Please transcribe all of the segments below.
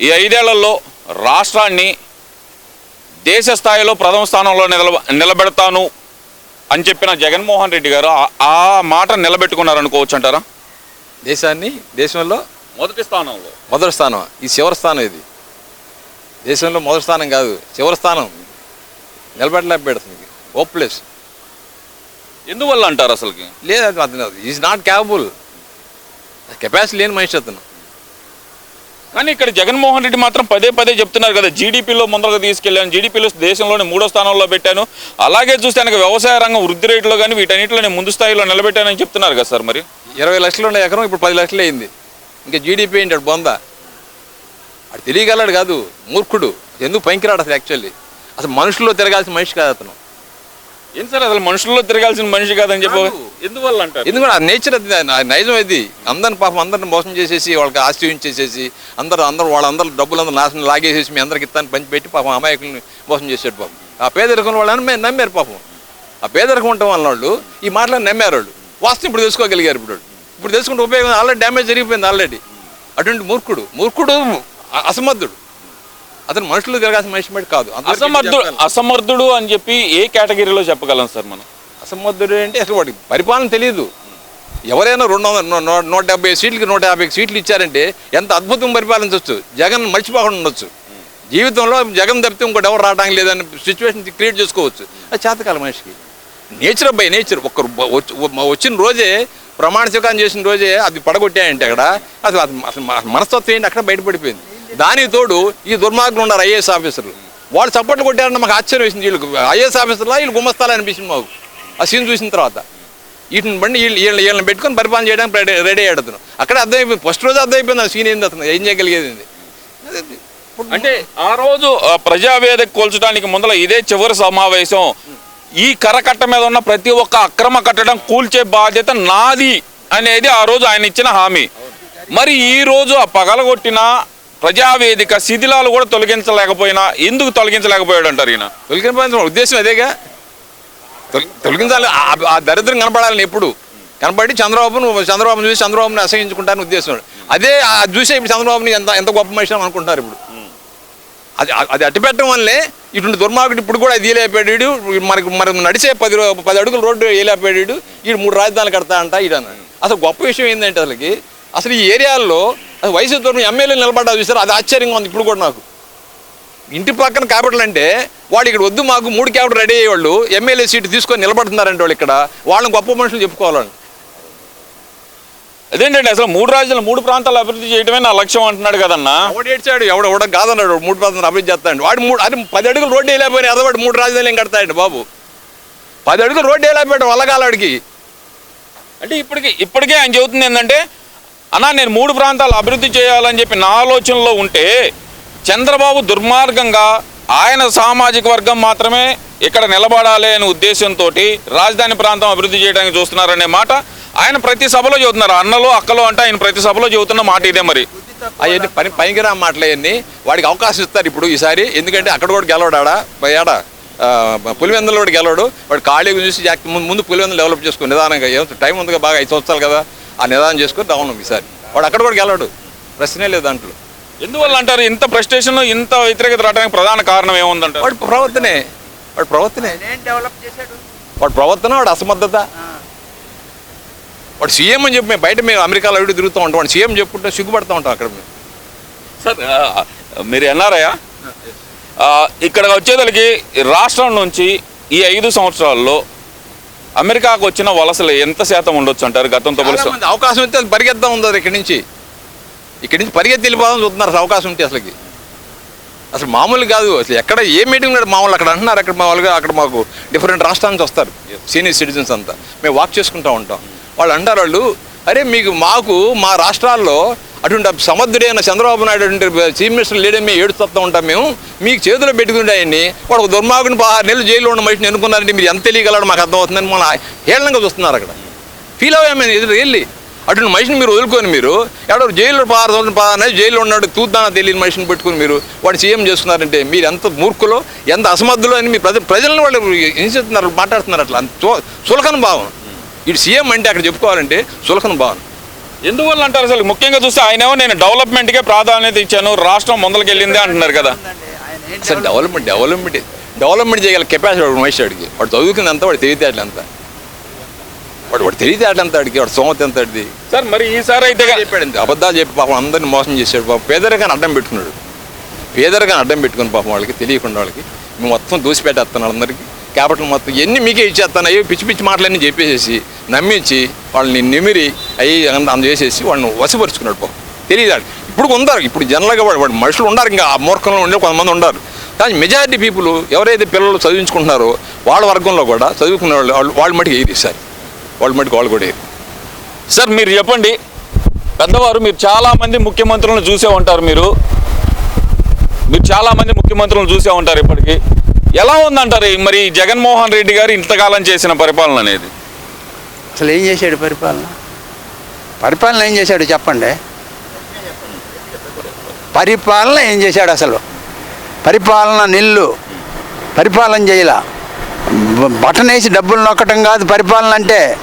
ఈ ఐదేళ్ళలో రాష్ట్రాన్ని దేశ స్థాయిలో ప్రథమ స్థానంలో నిలబ నిలబెడతాను అని చెప్పిన జగన్మోహన్ రెడ్డి గారు ఆ- మాట నిలబెట్టుకున్నారు అనుకోవచ్చు అంటారా? దేశాన్ని దేశంలో మొదటి స్థానంలో. మొదటి స్థానం. ఈ చివరి స్థానం ఇది. దేశంలో మొదటి స్థానం కాదు చివరి స్థానం. నిలబెట్టలేకపోతుంది హోప్లెస్ ఎందువల్ల అంటారు అసలుకి? లేదు అది ఈజ్ నాట్ క్యాపబుల్ కెపాసిటీ లేని మనిషి అతను. కానీ ఇక్కడ జగన్మోహన్ రెడ్డి మాత్రం పదే పదే చెప్తున్నారు కదా జీడిపిలో ముందరగా తీసుకెళ్ళాను జీడిపిలో దేశంలోనే మూడో స్థానంలో పెట్టాను. అలాగే చూస్తే కనుక వ్యవసాయ రంగం వృద్ధి రేట్లో కానీ వీటన్నిటిలో నేను ముందు స్థాయిలో నిలబెట్టానని చెప్తున్నారు కదా సార్ మరి? ఇరవై లక్షలు ఉన్న ఎకరం ఇప్పుడు పది లక్షలు అయింది. ఇంకా జీడిపి ఏంటి అటు బొంద. అది తెలియగలడు కాదు మూర్ఖుడు. ఎందుకు పైకి రాడు అసలు యాక్చువల్లీ అసలు మనుషుల్లో తిరగాల్సిన మనిషి కాదు అతను. ఏం సార్ అసలు మనుషుల్లో తిరగాల్సిన మనిషి కాదని చెప్పి. ఎందువల్ల అంటారు ఎందుకంటే ఆ నేచర్ అది నైజం అది అందరిని పాపం అందరిని మోసం చేసేసి వాళ్ళకి ఆస్తి ఉంచేసేసి అందరూ అందరూ వాళ్ళందరూ డబ్బులు అందరూ నాశనం లాగేసేసి మీ అందరికి ఇస్తాను పంచిపెట్టి పాపం అమాయకుల్ని మోసం చేసాడు పాపం. ఆ పేదరికం వాళ్ళని మే- నమ్మారు పాపం. ఆ పేదరికం ఉండటం వల్ల వాళ్ళు ఈ మాటలను నమ్మారు వాళ్ళు. వాస్తవం ఇప్పుడు తెలుసుకోగలిగారు ఇప్పుడు. ఇప్పుడు తెలుసుకుంటే ఉపయోగం ఆల్రెడీ డ్యామేజ్ జరిగిపోయింది ఆల్రెడీ అటువంటి మూర్ఖుడు మూర్ఖుడు అసమర్థుడు. అతను మనుషులు తిరగాల్సిన మనిషి మట్టి కాదు. అసమర్థుడు. అసమర్థుడు అని చెప్పి ఏ కేటగిరీలో చెప్పగలం సార్ మనం? అసమర్థుడు అంటే అసలు వాడికి పరిపాలన తెలియదు ఎవరైనా రెండు వందల నూట డెబ్బై సీట్లకి నూట యాభై సీట్లు ఇచ్చారంటే ఎంత అద్భుతం పరిపాలించవచ్చు జగన్ మర్చిపోకుండా ఉండొచ్చు. జీవితంలో జగన్ తప్పితే ఇంకోటి ఎవరు రావడానికి లేదని సిచ్యువేషన్ క్రియేట్ చేసుకోవచ్చు. అది చేతకాల మనిషికి. నేచర్ బై నేచర్ ఒక్క వచ్చి- వచ్చిన రోజే ప్రమాణ స్వీకారం చేసిన రోజే అది పడగొట్టాయంటే అక్కడ అసలు అది అసలు మన- మనస్తత్వం ఏంటి? అక్కడ బయటపడిపోయింది. దానికి తోడు ఈ దుర్మార్గులు ఉన్నారు ఐఏఎస్ ఆఫీసర్లు. వాళ్ళు సపోర్ట్లు కొట్టారంటే మాకు ఆశ్చర్యం వేసింది. వీళ్ళకి ఐఏఎస్ ఆఫీసర్లా? వీళ్ళు గుమ్మస్తాలు అనిపించింది మాకు. ఆ సీన్ చూసిన తర్వాత. వీటిని బండి వీళ్ళు వీళ్ళని వీళ్ళని పెట్టుకొని పరిపాలన చేయడానికి రెడీ రెడీ అయ్యాడు అక్కడ అర్థమైపోయింది. ఫస్ట్ రోజు అర్థమైపోయింది ఆ సీన్ ఏంది అతను? ఏం చేయగలిగేది? అంటే ఆ రోజు ప్రజావేదిక కోల్చడానికి ముందర ఇదే చివరి సమావేశం. ఈ కరకట్ట మీద ఉన్న ప్రతి ఒక్క అక్రమ కట్టడం కూల్చే బాధ్యత నాది అనేది ఆ రోజు ఆయన ఇచ్చిన హామీ. మరి ఈ రోజు ఆ పగలగొట్టిన ప్రజావేదిక శిథిలాలు కూడా తొలగించలేకపోయినా ఎందుకు తొలగించలేకపోయాడు అంటారు ఈయన? తొలగించాల్సిన ఉద్దేశం అదేగా తొల- తొలగించాలి. ఆ- దరిద్రం కనపడాలని ఎప్పుడు? కనపడి చంద్రబాబును చంద్రబాబును చూసి చంద్రబాబుని అసహించుకుంటారని ఉద్దేశం. అది ఆ చూసే ఇప్పుడు చంద్రబాబుని ఎంత ఎంత గొప్ప మనిషి అని అనుకుంటారు ఇప్పుడు. అది అది అట్టిపెట్టడం వల్లే ఇటువంటి దుర్మార్గుడు ఇప్పుడు కూడా అది ఏలేపాడు మనకు మనకు నడిచే పది పది అడుగుల రోడ్డు ఏలేపాడు ఈ మూడు రాజధానులు కడతా అంట ఈడన. అసలు గొప్ప విషయం ఏంటంటే అసలుకి అసలు ఈ ఏరియాల్లో అది వయసు దూరం ఎమ్మెల్యేలు నిలబడ్డా చూసారు? అది ఆశ్చర్యంగా ఉంది ఇప్పుడు కూడా నాకు. ఇంటి పక్కన క్యాపిటల్ అంటే వాళ్ళు ఇక్కడ వద్దు మాకు మూడు క్యాపిటల్ రెడీ అయ్యేవాళ్ళు ఎమ్మెల్యే సీటు తీసుకొని నిలబడుతున్నారంటే వాళ్ళు ఇక్కడ. వాళ్ళని గొప్ప మనుషులు చెప్పుకోవాలని. అదేంటండి అసలు మూడు రాజ్యాలు మూడు ప్రాంతాలు అభివృద్ధి చేయడమే నా లక్ష్యం అంటున్నాడు కదన్నా. ఏడ్చాడు? ఎవడ ఎవడ కాదన్నాడు. వాడు మూడు ప్రాంతాలు అభివృద్ధి చేస్తాడు. వాడు మూడు అది పది అడుగులు రోడ్డు వేయలేకపోయినా ఎదవాడు మూడు రాజధానులు ఏం కడతాడు బాబు? పది అడుగులు రోడ్డు వేయలేకపోయాడు వల్లగాలాడికి అంటే ఇప్పటికి ఇప్పటికే ఆయన చెబుతుంది ఏంటంటే అన్నా నేను మూడు ప్రాంతాలు అభివృద్ధి చేయాలని చెప్పి నా ఆలోచనలో ఉంటే చంద్రబాబు దుర్మార్గంగా ఆయన సామాజిక వర్గం మాత్రమే ఇక్కడ నిలబడాలి అనే ఉద్దేశంతో రాజధాని ప్రాంతం అభివృద్ధి చేయడానికి చూస్తున్నారనే మాట ఆయన ప్రతి సభలో చెబుతున్నారు. అన్నలో అక్కలో అంటే ఆయన ప్రతి సభలో చెబుతున్న మాట ఇదే మరి. అవన్నీ పని పనికిరా మాటలు వాడికి అవకాశం ఇస్తారు ఇప్పుడు ఈసారి. ఎందుకంటే అక్కడ కూడా గెలవడాడా ఏడా పులివెందులో కూడా గెలవడు. వాడు ఖాళీ చూసి ముందు ముందు పులివెందులు డెవలప్ చేసుకుని నిదానంగా ఏం టైం ఉందిగా బాగా ఐదు సంవత్సరాలు కదా. ఆ నిదానం చేసుకుని రావడం ఈసారి. వాడు అక్కడ కూడా గెలవడు. ప్రశ్నే లేదు దాంట్లో. ఎందువల్ల అంటారు? ఇంత ప్రెస్టేషన్ ఇంత వ్యతిరేకత రావడానికి ప్రధాన కారణం ఏముందంటారు? వాడు ప్రవర్తనే. వాడు ప్రవర్తనే. వాడు ప్రవర్తన వాడు అసమర్థత. వాడు సీఎం అని చెప్పి మేము బయట మేము అమెరికాలో అవి తిరుగుతూ ఉంటాం. వాడు సీఎం చెప్పుకుంటే సిగ్గుపడుతూ ఉంటాం అక్కడ మేము. సార్ మీరు ఎన్ఆర్ఐయా ఇక్కడ వచ్చేదలికి రాష్ట్రం నుంచి ఈ ఐదు సంవత్సరాల్లో అమెరికాకు వచ్చిన వలసలు ఎంత శాతం ఉండొచ్చు అంటారు? గతంతో పోలిస్తే అవకాశం ఉంటే అది ఉందో ఉంది ఇక్కడి నుంచి. ఇక్కడి నుంచి పరిగెత్తి వెళ్ళిపోదాం చూస్తున్నారు అసలు అవకాశం ఉంటే అసలుకి. అసలు మామూలు కాదు అసలు ఎక్కడ ఏ మీటింగ్ లేదు మామూలు అక్కడ అంటున్నారు. అక్కడ మామూలుగా అక్కడ మాకు డిఫరెంట్ రాష్ట్రాల నుంచి వస్తారు సీనియర్ సిటిజన్స్ అంతా. మేము వాక్ చేసుకుంటూ ఉంటాం. వాళ్ళు అంటారు వాళ్ళు అరే మీకు మాకు మా రాష్ట్రాల్లో అటువంటి సమర్థుడైన చంద్రబాబు నాయుడు అటువంటి చీఫ్ మినిస్టర్ లేడని మేము ఏడుస్తూ ఉంటాం మేము. మీకు చేతిలో పెట్టుకుంటే ఆయన్ని. వాడు ఒక దుర్మార్గుని ఆరు నెలలు జైల్లో ఉన్న మనిషిని ఎన్నుకున్నారంటే మీరు ఎంత తెలియగలడు మాకు అర్థమవుతుందని మన హేళనంగా చూస్తున్నారు అక్కడ. ఫీల్ అవ్వామని ఎదురు వెళ్ళి. అటువంటి మనిషిని మీరు వదులుకొని మీరు ఎవడో జైల్లో పదహారు సంవత్సరం పదహారు నెలలు జైల్లో ఉన్నాడు తూద్దానా తెలియని మనిషిని పెట్టుకుని మీరు వాడు సీఎం చేస్తున్నారంటే మీరు ఎంత మూర్ఖులో ఎంత అసమర్థులో అని మీ ప్రజ ప్రజలను వాళ్ళు హింసిస్తున్నారు మాట్లాడుతున్నారు అట్లా. అంత చూ- భావం. ఇటు సీఎం అంటే అక్కడ చెప్పుకోవాలంటే చులకన భావన ఎందువల్ల అంటారు అసలు? ముఖ్యంగా చూస్తే ఆయనేమో నేను డెవలప్మెంట్కే ప్రాధాన్యత ఇచ్చాను రాష్ట్రం ముందరకెళ్ళింది అంటున్నారు కదా. అసలు డెవలప్మెంట్ డెవలప్మెంట్ డెవలప్మెంట్ చేయగల కెపాసిటీ వాడు మనిషి వాడికి వాడు చదువుకుంది అంతా వాడు తెలివితేటలు ఎంత వాడు వాడు తెలివితేటలు ఎంత వాడికి వాడు సోమత ఎంత వాడిది. సార్ మరి ఈసారి అయితే చెప్పాడు అబద్ధాలు చెప్పి పాపం అందరిని మోసం చేశాడు పాపం. పేదరికాన్ని అడ్డం పెట్టుకున్నాడు. పేదరికాన్ని అడ్డం పెట్టుకుని పాపం వాళ్ళకి తెలియకుండా వాళ్ళకి. మేము మొత్తం దూసిపెట్టేస్తాను వాళ్ళందరికీ క్యాపిటల్ మొత్తం ఎన్ని మీకే ఇచ్చేస్తాను అయ్యో పిచ్చి పిచ్చి మాటలన్నీ చెప్పేసేసి నమ్మించి వాళ్ళని నిమిరి అయ్యి అంద చేసేసి వాళ్ళని వశపరుచుకున్నాడు పో తెలియదు ఇప్పుడు ఉన్నారు ఇప్పుడు జనరల్గా వాడు వాడు మనుషులు ఉండరు ఇంకా ఆ మూర్ఖంలో ఉండే కొంతమంది ఉన్నారు కానీ మెజారిటీ పీపుల్ ఎవరైతే పిల్లలు చదివించుకుంటున్నారో వాళ్ళ వర్గంలో కూడా చదువుకున్న వాళ్ళు వాళ్ళు వాళ్ళ మటుకు ఏది సార్? వాళ్ళ మటుకు వాళ్ళు కూడా ఏది? సార్ మీరు చెప్పండి. పెద్దవారు మీరు చాలామంది ముఖ్యమంత్రులను చూసే ఉంటారు మీరు. మీరు చాలామంది ముఖ్యమంత్రులను చూసే ఉంటారు ఇప్పటికి. ఎలా ఉందంటారు మరి జగన్మోహన్ రెడ్డి గారు ఇంతకాలం చేసిన పరిపాలన అనేది? అసలు ఏం చేశాడు పరిపాలన? పరిపాలన ఏం చేశాడు చెప్పండి? పరిపాలన ఏం చేశాడు అసలు? పరిపాలన నిల్లు. పరిపాలన చేయలా. బటన్ వేసి డబ్బులు నొక్కటం కాదు పరిపాలన అంటే.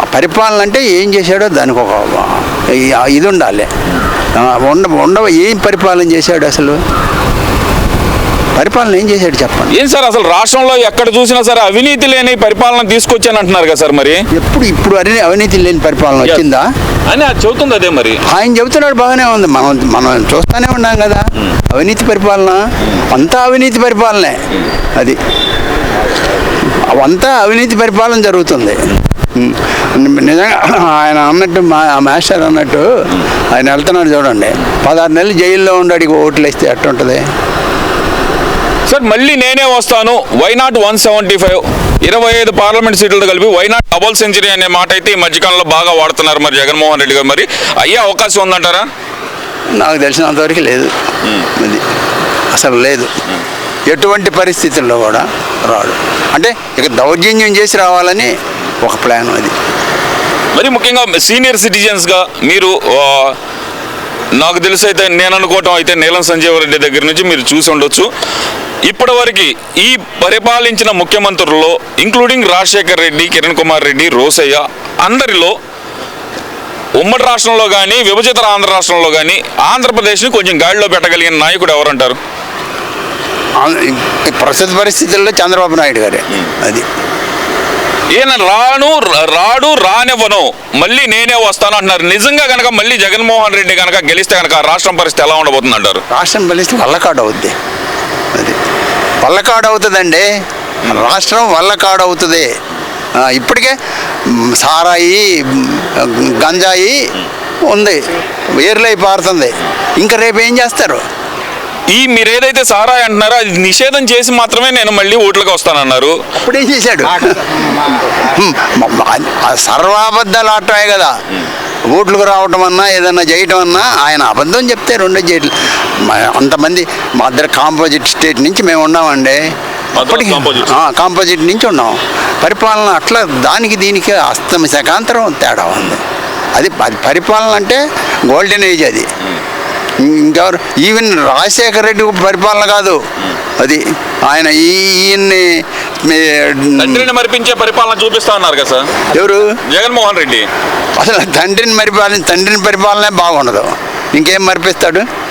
ఆ పరిపాలన అంటే ఏం చేశాడో దానికి ఒక ఇది ఉండాలి. ఉండ ఉండవ ఏం పరిపాలన చేశాడు అసలు? పరిపాలన ఏం చేశాడు చెప్పండి. ఏం సార్ అసలు రాష్ట్రంలో ఎక్కడ చూసినా సరే అవినీతి లేని పరిపాలన తీసుకొచ్చాను అంటున్నారు కదా సార్ మరి? ఎప్పుడు ఇప్పుడు అన్ని అవినీతి లేని పరిపాలన వచ్చిందా? అని అది చెబుతుంది అదే మరి. ఆయన చెబుతున్నాడు బాగానే ఉంది. మనం మనం చూస్తూనే ఉన్నాం కదా. అవినీతి పరిపాలన అంతా అవినీతి పరిపాలనే. అది. అంతా అవినీతి పరిపాలన జరుగుతుంది. నిజంగా ఆయన అన్నట్టు మా ఆ మాస్టర్ అన్నట్టు ఆయన వెళ్తున్నాడు చూడండి. పదహారు నెలలు జైల్లో ఉండి ఓట్లు వేస్తే ఎట్టుంటుంది? సార్ మళ్ళీ నేనే వస్తాను. వైనాట్ వన్ సెవెంటీ ఫైవ్ ఇరవై ఐదు పార్లమెంట్ సీట్లతో కలిపి వైనాట్ డబుల్ సెంచరీ అనే మాట అయితే ఈ మధ్యకాలంలో బాగా వాడుతున్నారు మరి జగన్మోహన్ రెడ్డి గారు. మరి అయ్యే అవకాశం ఉందంటారా? నాకు తెలిసినంతవరకు లేదు. అది అసలు లేదు. ఎటువంటి పరిస్థితుల్లో కూడా రాడు. అంటే ఇక దౌర్జన్యం చేసి రావాలని ఒక ప్లాన్ అది. మరి ముఖ్యంగా సీనియర్ సిటిజన్స్గా మీరు నాకు తెలిసి అయితే నేను అనుకోవటం అయితే నీలం సంజీవ్ రెడ్డి దగ్గర నుంచి మీరు చూసి ఉండొచ్చు. ఇప్పటివరకు ఈ పరిపాలించిన ముఖ్యమంత్రుల్లో ఇంక్లూడింగ్ రాజశేఖర్ రెడ్డి కిరణ్ కుమార్ రెడ్డి రోసయ్య అందరిలో ఉమ్మడి రాష్ట్రంలో కానీ విభజిత ఆంధ్ర రాష్ట్రంలో కానీ ఆంధ్రప్రదేశ్ని కొంచెం గాడిలో పెట్టగలిగిన నాయకుడు ఎవరంటారు? ప్రస్తుత పరిస్థితుల్లో చంద్రబాబు నాయుడు గారే. అది. ఈయన రాను రాడు రానివ్వను. మళ్ళీ నేనే వస్తాను అంటున్నారు. నిజంగా కనుక మళ్ళీ జగన్మోహన్ రెడ్డి కనుక గెలిస్తే కనుక రాష్ట్రం పరిస్థితి ఎలా ఉండబోతుంది అంటారు రాష్ట్రం బలిస్తే వల్లకాడు అవుద్ది వల్లకాడు అవుతుందండి రాష్ట్రం వల్లకాడు అవుతుంది ఇప్పటికే సారాయి గంజాయి ఉంది. ఏర్లై పారుతుంది. ఇంకా రేపు ఏం చేస్తారు? ఈ మీరు ఏదైతే సారాయి అంటున్నారో అది నిషేధం చేసి మాత్రమే నేను మళ్ళీ ఓట్లకు వస్తానన్నారు. అప్పుడేం చేశాడు? సర్వాబద్ధాలు ఆటమే కదా. ఓట్లకు రావటం అన్నా ఏదన్నా చేయటం అన్నా ఆయన అబద్ధం చెప్తే రెండో చేయట్లేదు మ- అంతమంది మా ఇద్దరు కాంపోజిట్ స్టేట్ నుంచి మేము ఉన్నామండి. అప్పటికి కాంపోజిట్. నుంచి ఉన్నాం. పరిపాలన అట్లా దానికి దీనికి అస్తమ శకాంతరం తేడా ఉంది. అది పరిపాలన అంటే గోల్డెన్ ఏజ్ అది. ఇంకెవరు? ఈవెన్ రాజశేఖర రెడ్డి పరిపాలన కాదు. అది ఆయన ఈయన్ని మీ- తండ్రిని మరిపించే పరిపాలన చూపిస్తా ఉన్నారు కదా సార్. ఎవరు? జగన్మోహన్ రెడ్డి. అసలు తండ్రిని పరిపాలన తండ్రిని పరిపాలనే బాగుండదు. ఇంకేం మరిపిస్తాడు?